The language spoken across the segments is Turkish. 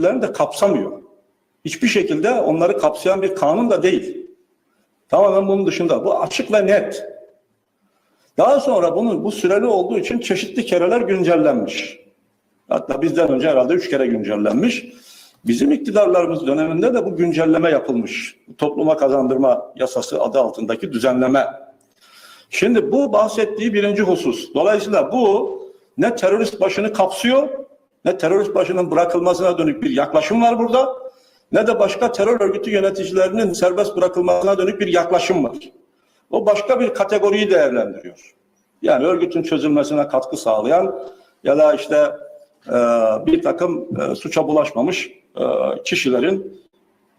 de kapsamıyor. Hiçbir şekilde onları kapsayan bir kanun da değil. Tamamen bunun dışında. Bu açık ve net. Daha sonra bunun bu süreli olduğu için çeşitli kereler güncellenmiş. Hatta bizden önce herhalde üç kere güncellenmiş. Bizim iktidarlarımız döneminde de bu güncelleme yapılmış. Topluma kazandırma yasası adı altındaki düzenleme. Şimdi bu bahsettiği birinci husus. Dolayısıyla bu ne terörist başını kapsıyor, ne terörist başının bırakılmasına dönük bir yaklaşım var burada, ne de başka terör örgütü yöneticilerinin serbest bırakılmasına dönük bir yaklaşım var. O başka bir kategoriyi değerlendiriyor. Yani örgütün çözülmesine katkı sağlayan ya da işte e, bir takım e, suça bulaşmamış e, kişilerin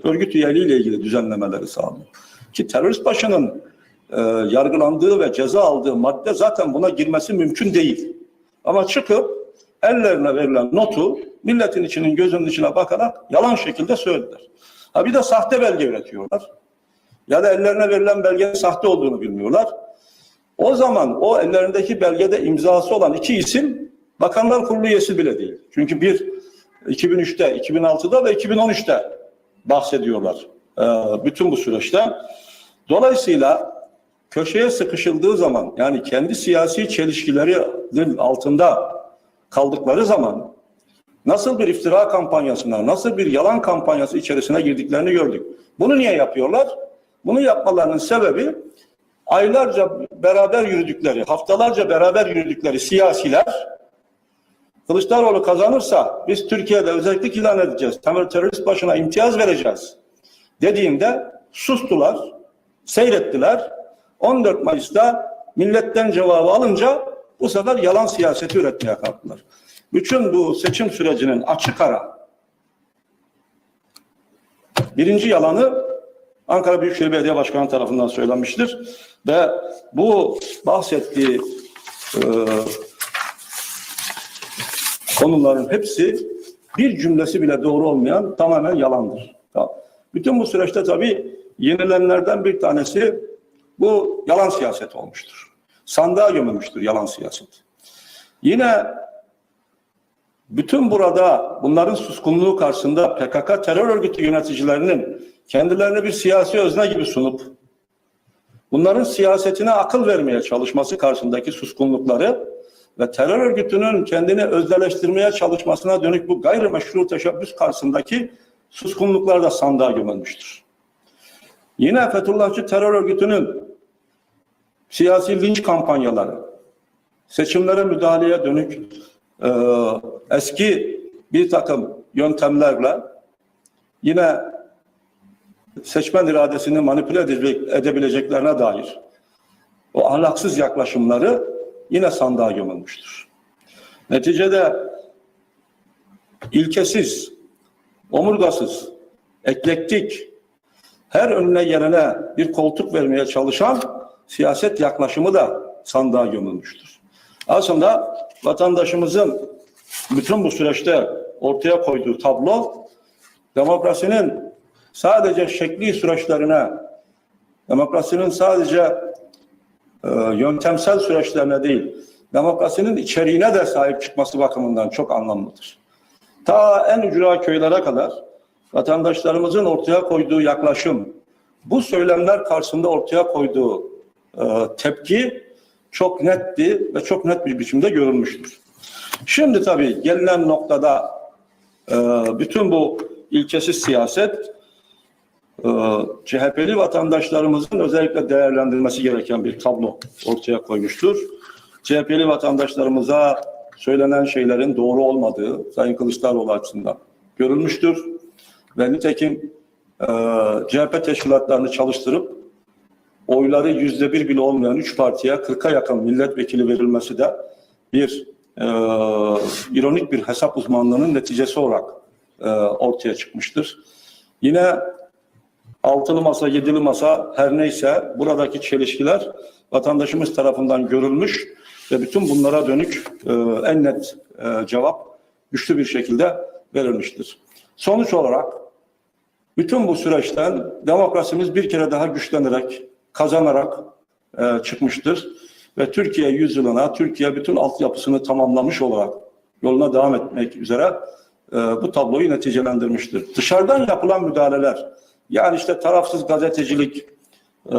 örgüt üyeliğiyle ilgili düzenlemeleri sağlıyor. Ki terörist başının e, yargılandığı ve ceza aldığı madde zaten buna girmesi mümkün değil. Ama çıkıp ellerine verilen notu milletin içinin gözünün içine bakarak yalan şekilde söylediler. Ha bir de sahte belge üretiyorlar. Ya da ellerine verilen belgenin sahte olduğunu bilmiyorlar. O zaman o ellerindeki belgede imzası olan iki isim Bakanlar Kurulu üyesi bile değil. Çünkü bir 2003'te, 2006'da ve 2013'te bahsediyorlar e, bütün bu süreçte. Dolayısıyla köşeye sıkışıldığı zaman yani kendi siyasi çelişkilerin altında kaldıkları zaman nasıl bir iftira kampanyasına, nasıl bir yalan kampanyası içerisine girdiklerini gördük. Bunu niye yapıyorlar? Bunu yapmalarının sebebi aylarca beraber yürüdükleri, haftalarca beraber yürüdükleri siyasiler Kılıçdaroğlu kazanırsa biz Türkiye'de özellik ilan edeceğiz. Temel terörist başına imtiyaz vereceğiz. Dediğinde sustular, seyrettiler. 14 Mayıs'ta milletten cevabı alınca bu sefer yalan siyaseti üretmeye kalktılar. Bütün bu seçim sürecinin açık ara birinci yalanı Ankara Büyükşehir Belediye Başkanı tarafından söylenmiştir. Ve bu bahsettiği e, konuların hepsi bir cümlesi bile doğru olmayan tamamen yalandır. Bütün bu süreçte tabii yenilenlerden bir tanesi bu yalan siyaset olmuştur. Sandığa gömülmüştür yalan siyaset. Yine bütün burada bunların suskunluğu karşısında PKK terör örgütü yöneticilerinin kendilerini bir siyasi özne gibi sunup bunların siyasetine akıl vermeye çalışması karşısındaki suskunlukları ve terör örgütünün kendini özdeleştirmeye çalışmasına dönük bu gayrimeşru teşebbüs karşısındaki suskunluklar da sandığa gömülmüştür. Yine Fethullahçı terör örgütünün siyasi linç kampanyaları, seçimlere müdahaleye dönük e, eski bir takım yöntemlerle yine seçmen iradesini manipüle edebileceklerine dair o ahlaksız yaklaşımları yine sandığa gömülmüştür. Neticede ilkesiz, omurgasız, eklektik, her önüne gelene bir koltuk vermeye çalışan siyaset yaklaşımı da sandığa gömülmüştür. Aslında vatandaşımızın bütün bu süreçte ortaya koyduğu tablo demokrasinin sadece şekli süreçlerine, demokrasinin sadece e, yöntemsel süreçlerine değil, demokrasinin içeriğine de sahip çıkması bakımından çok anlamlıdır. Ta en ücra köylere kadar vatandaşlarımızın ortaya koyduğu yaklaşım, bu söylemler karşısında ortaya koyduğu tepki çok netti ve çok net bir biçimde görülmüştür. Şimdi tabii gelinen noktada e, bütün bu ilkesiz siyaset e, CHP'li vatandaşlarımızın özellikle değerlendirmesi gereken bir tablo ortaya koymuştur. CHP'li vatandaşlarımıza söylenen şeylerin doğru olmadığı Sayın Kılıçdaroğlu açısından görülmüştür. Ve nitekim e, CHP teşkilatlarını çalıştırıp oyları yüzde bir bile olmayan üç partiye 40'a yakın milletvekili verilmesi de bir e, ironik bir hesap uzmanlığının neticesi olarak e, ortaya çıkmıştır. Yine altılı masa, yedili masa her neyse buradaki çelişkiler vatandaşımız tarafından görülmüş ve bütün bunlara dönük e, en net e, cevap güçlü bir şekilde verilmiştir. Sonuç olarak bütün bu süreçten demokrasimiz bir kere daha güçlenerek, kazanarak e, çıkmıştır. Ve Türkiye yüzyılına, Türkiye bütün altyapısını tamamlamış olarak yoluna devam etmek üzere e, bu tabloyu neticelendirmiştir. Dışarıdan yapılan müdahaleler, yani işte tarafsız gazetecilik e,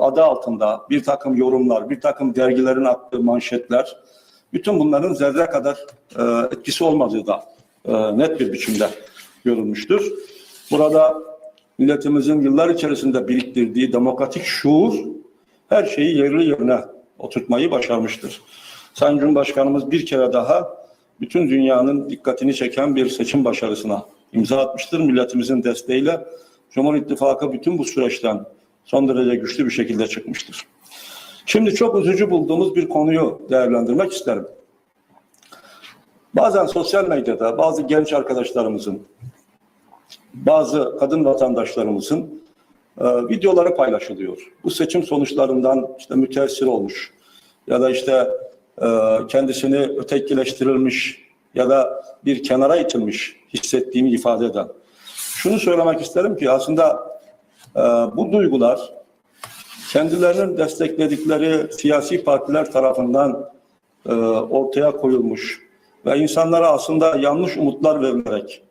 adı altında bir takım yorumlar, bir takım dergilerin attığı manşetler, bütün bunların zerre kadar e, etkisi olmadığı da e, net bir biçimde görülmüştür. Burada milletimizin yıllar içerisinde biriktirdiği demokratik şuur her şeyi yerli yerine oturtmayı başarmıştır. Sayın Cumhurbaşkanımız bir kere daha bütün dünyanın dikkatini çeken bir seçim başarısına imza atmıştır. Milletimizin desteğiyle Cumhur İttifakı bütün bu süreçten son derece güçlü bir şekilde çıkmıştır. Şimdi çok üzücü bulduğumuz bir konuyu değerlendirmek isterim. Bazen sosyal medyada bazı genç arkadaşlarımızın, bazı kadın vatandaşlarımızın e, videoları paylaşılıyor. Bu seçim sonuçlarından işte müteessir olmuş ya da işte e, kendisini ötekileştirilmiş ya da bir kenara itilmiş hissettiğini ifade eden. Şunu söylemek isterim ki aslında e, bu duygular kendilerinin destekledikleri siyasi partiler tarafından e, ortaya koyulmuş ve insanlara aslında yanlış umutlar verilerek,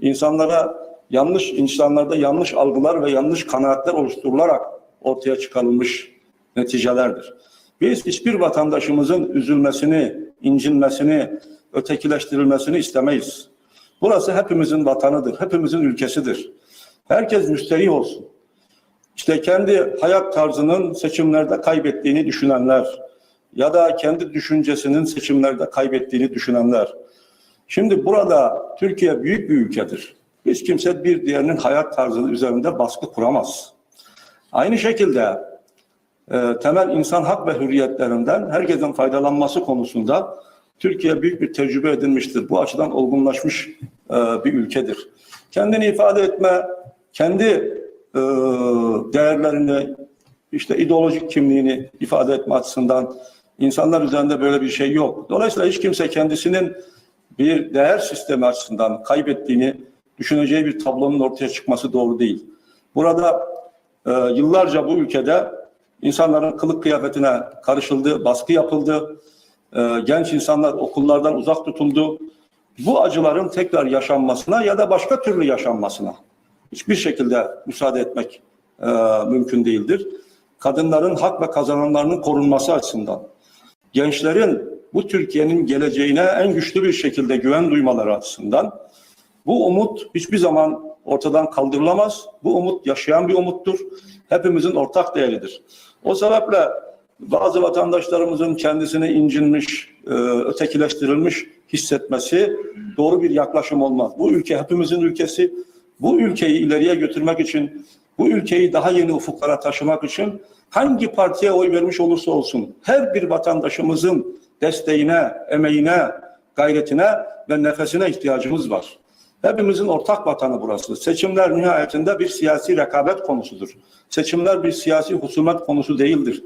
insanlara yanlış insanlarda yanlış algılar ve yanlış kanaatler oluşturularak ortaya çıkarılmış neticelerdir. Biz hiçbir vatandaşımızın üzülmesini, incinmesini, ötekileştirilmesini istemeyiz. Burası hepimizin vatanıdır, hepimizin ülkesidir. Herkes müsterih olsun. İşte kendi hayat tarzının seçimlerde kaybettiğini düşünenler ya da kendi düşüncesinin seçimlerde kaybettiğini düşünenler. Şimdi burada Türkiye büyük bir ülkedir. Hiç kimse bir diğerinin hayat tarzı üzerinde baskı kuramaz. Aynı şekilde e, temel insan hak ve hürriyetlerinden herkesin faydalanması konusunda Türkiye büyük bir tecrübe edinmiştir. Bu açıdan olgunlaşmış e, bir ülkedir. Kendini ifade etme, kendi e, değerlerini, işte ideolojik kimliğini ifade etme açısından insanlar üzerinde böyle bir şey yok. Dolayısıyla hiç kimse kendisinin bir değer sistemi açısından kaybettiğini düşüneceği bir tablonun ortaya çıkması doğru değil. Burada e, yıllarca bu ülkede insanların kılık kıyafetine karışıldı, baskı yapıldı, e, genç insanlar okullardan uzak tutuldu. Bu acıların tekrar yaşanmasına ya da başka türlü yaşanmasına hiçbir şekilde müsaade etmek e, mümkün değildir. Kadınların hak ve kazanımlarının korunması açısından, gençlerin bu Türkiye'nin geleceğine en güçlü bir şekilde güven duymaları açısından bu umut hiçbir zaman ortadan kaldırılamaz. Bu umut yaşayan bir umuttur. Hepimizin ortak değeridir. O sebeple bazı vatandaşlarımızın kendisini incinmiş, e, ötekileştirilmiş hissetmesi doğru bir yaklaşım olmaz. Bu ülke hepimizin ülkesi. Bu ülkeyi ileriye götürmek için, bu ülkeyi daha yeni ufuklara taşımak için hangi partiye oy vermiş olursa olsun her bir vatandaşımızın desteğine, emeğine, gayretine ve nefesine ihtiyacımız var. Hepimizin ortak vatanı burası. Seçimler nihayetinde bir siyasi rekabet konusudur. Seçimler bir siyasi husumet konusu değildir.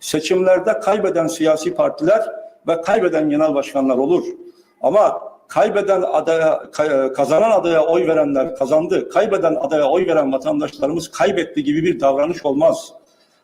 Seçimlerde kaybeden siyasi partiler ve kaybeden genel başkanlar olur. Ama kaybeden adaya, kazanan adaya oy verenler kazandı, kaybeden adaya oy veren vatandaşlarımız kaybetti gibi bir davranış olmaz.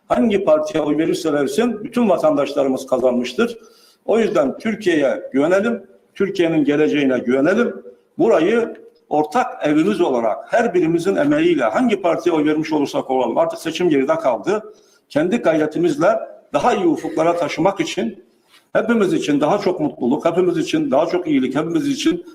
Hangi partiye oy verirse versin bütün vatandaşlarımız kazanmıştır. O yüzden Türkiye'ye güvenelim, Türkiye'nin geleceğine güvenelim. Burayı ortak evimiz olarak her birimizin emeğiyle hangi partiye oy vermiş olursak olalım artık seçim geride kaldı. Kendi gayretimizle daha iyi ufuklara taşımak için hepimiz için daha çok mutluluk, hepimiz için daha çok iyilik, hepimiz için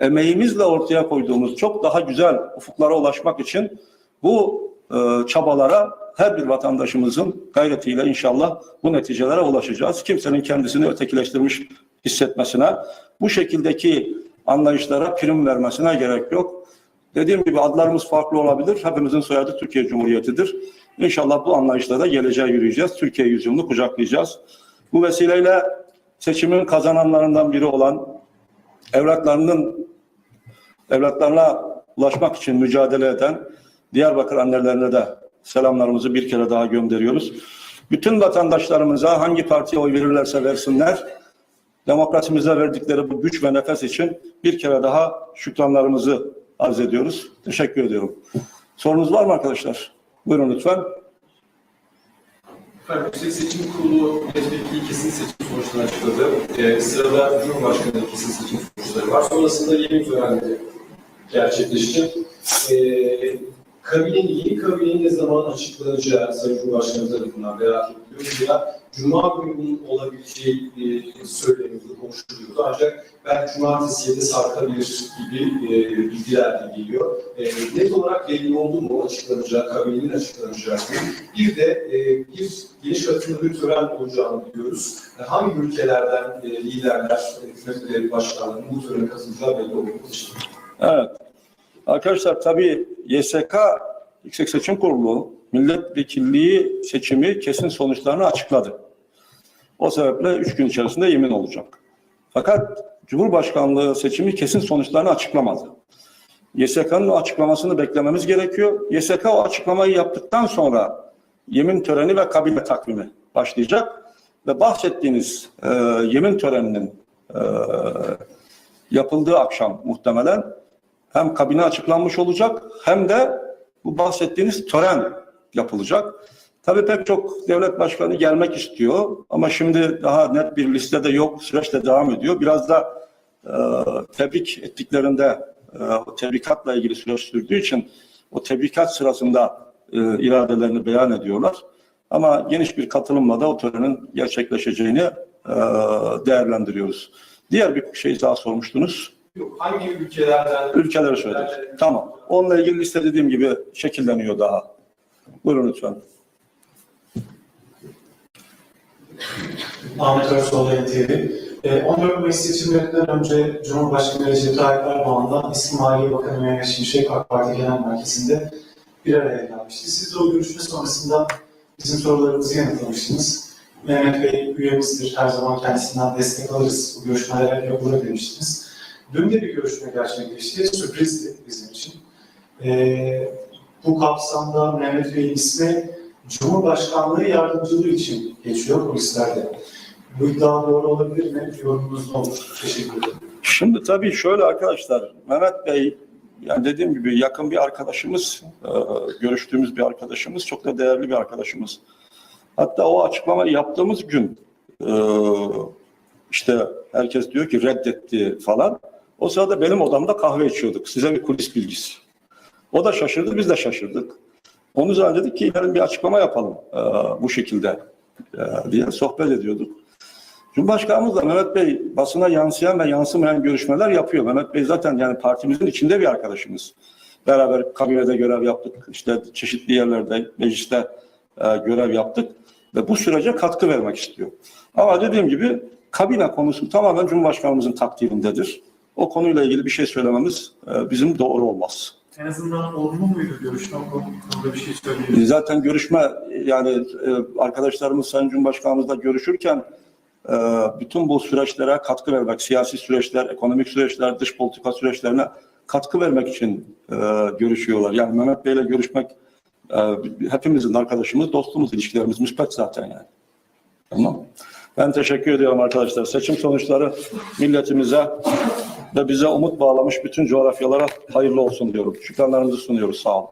emeğimizle ortaya koyduğumuz çok daha güzel ufuklara ulaşmak için bu e, çabalara her bir vatandaşımızın gayretiyle inşallah bu neticelere ulaşacağız. Kimsenin kendisini ötekileştirmiş hissetmesine, bu şekildeki anlayışlara prim vermesine gerek yok. Dediğim gibi adlarımız farklı olabilir. Hepimizin soyadı Türkiye Cumhuriyeti'dir. İnşallah bu anlayışla geleceğe yürüyeceğiz. Türkiye yüzyılını kucaklayacağız. Bu vesileyle seçimin kazananlarından biri olan evlatlarının evlatlarına ulaşmak için mücadele eden Diyarbakır annelerine de selamlarımızı bir kere daha gönderiyoruz. Bütün vatandaşlarımıza hangi partiye oy verirlerse versinler, demokrasimize verdikleri bu güç ve nefes için bir kere daha şükranlarımızı arz ediyoruz. Teşekkür ediyorum. Sorunuz var mı arkadaşlar? Buyurun lütfen. Efendim, Yüksek Seçim Kurulu milletvekili kesin seçim sonuçlarını açıkladı. Ee, sırada Cumhurbaşkanı kesin seçim sonuçları var. Sonrasında yemin törenleri gerçekleşecek. Ee, kabinenin, yeni kabinenin ne zaman açıklanacağı Sayın Cumhurbaşkanı tarafından merak ediliyor. Ya Cuma günü olabileceği e, söyleniyordu, konuşuluyordu. Ancak ben cumartesiye de sarkabilir gibi e, bilgiler de geliyor. E, net olarak belli oldu mu açıklanacağı, kabinenin açıklanacağı? Bir de e, bir geniş katılımlı bir tören olacağını biliyoruz. E, hangi ülkelerden e, liderler, e, hükümetleri, başkanların bu törene katılacağı belli ederim. Evet. Arkadaşlar tabii YSK Yüksek Seçim Kurulu milletvekilliği seçimi kesin sonuçlarını açıkladı. O sebeple üç gün içerisinde yemin olacak. Fakat Cumhurbaşkanlığı seçimi kesin sonuçlarını açıklamadı. YSK'nın o açıklamasını beklememiz gerekiyor. YSK o açıklamayı yaptıktan sonra yemin töreni ve kabine takvimi başlayacak. Ve bahsettiğiniz e, yemin töreninin e, yapıldığı akşam muhtemelen hem kabine açıklanmış olacak hem de bu bahsettiğiniz tören yapılacak. Tabii pek çok devlet başkanı gelmek istiyor ama şimdi daha net bir listede yok. Süreç de devam ediyor. Biraz da e, tebrik ettiklerinde e, o tebrikatla ilgili süreç sürdüğü için o tebrikat sırasında e, iradelerini beyan ediyorlar. Ama geniş bir katılımla da o törenin gerçekleşeceğini e, değerlendiriyoruz. Diğer bir şey daha sormuştunuz. Yok, hangi ülkelerden Ülkeleri söyledik. Tamam. Onunla ilgili liste dediğim gibi şekilleniyor daha. Buyurun lütfen. Ahmet Örsoğlu NTV. Ee, 14 Mayıs seçimlerinden önce Cumhurbaşkanı Recep Tayyip Erdoğan'la eski Maliye Bakanı Mehmet Şimşek AK Parti Genel Merkezi'nde bir araya gelmişti. Siz de o görüşme sonrasında bizim sorularımızı yanıtlamıştınız. Mehmet Bey üyemizdir, her zaman kendisinden destek alırız, bu görüşmeler yapılır demiştiniz. Dün de bir görüşme gerçekleşti, sürprizdi bizim için. Ee, bu kapsamda Mehmet Bey'in ismi Cumhurbaşkanlığı yardımcılığı için geçiyor bu listelerde. Bu iddia doğru olabilir mi? Yorumunuz ne olur? Teşekkür ederim. Şimdi tabii şöyle arkadaşlar, Mehmet Bey, yani dediğim gibi yakın bir arkadaşımız, e, görüştüğümüz bir arkadaşımız, çok da değerli bir arkadaşımız. Hatta o açıklamayı yaptığımız gün e, işte herkes diyor ki reddetti falan. O sırada benim odamda kahve içiyorduk. Size bir kulis bilgisi. O da şaşırdı, biz de şaşırdık. Onun üzerine dedik ki yarın bir açıklama yapalım e, bu şekilde e, diye sohbet ediyorduk. Cumhurbaşkanımız da Mehmet Bey basına yansıyan ve yansımayan görüşmeler yapıyor. Mehmet Bey zaten yani partimizin içinde bir arkadaşımız. Beraber kabinede görev yaptık. İşte çeşitli yerlerde, mecliste e, görev yaptık. Ve bu sürece katkı vermek istiyor. Ama dediğim gibi kabine konusu tamamen Cumhurbaşkanımızın takdirindedir. O konuyla ilgili bir şey söylememiz e, bizim doğru olmaz. En azından olumlu muydu görüşme? Konuda bir şey söyleyebilir Zaten görüşme yani e, arkadaşlarımız Sayın Cumhurbaşkanımızla görüşürken e, bütün bu süreçlere katkı vermek, siyasi süreçler, ekonomik süreçler, dış politika süreçlerine katkı vermek için e, görüşüyorlar. Yani Mehmet Bey'le görüşmek e, hepimizin arkadaşımız, dostumuz, ilişkilerimiz müspet zaten yani. Tamam. Ben teşekkür ediyorum arkadaşlar. Seçim sonuçları milletimize ve bize umut bağlamış bütün coğrafyalara hayırlı olsun diyorum. Şükranlarımızı sunuyoruz. Sağ olun.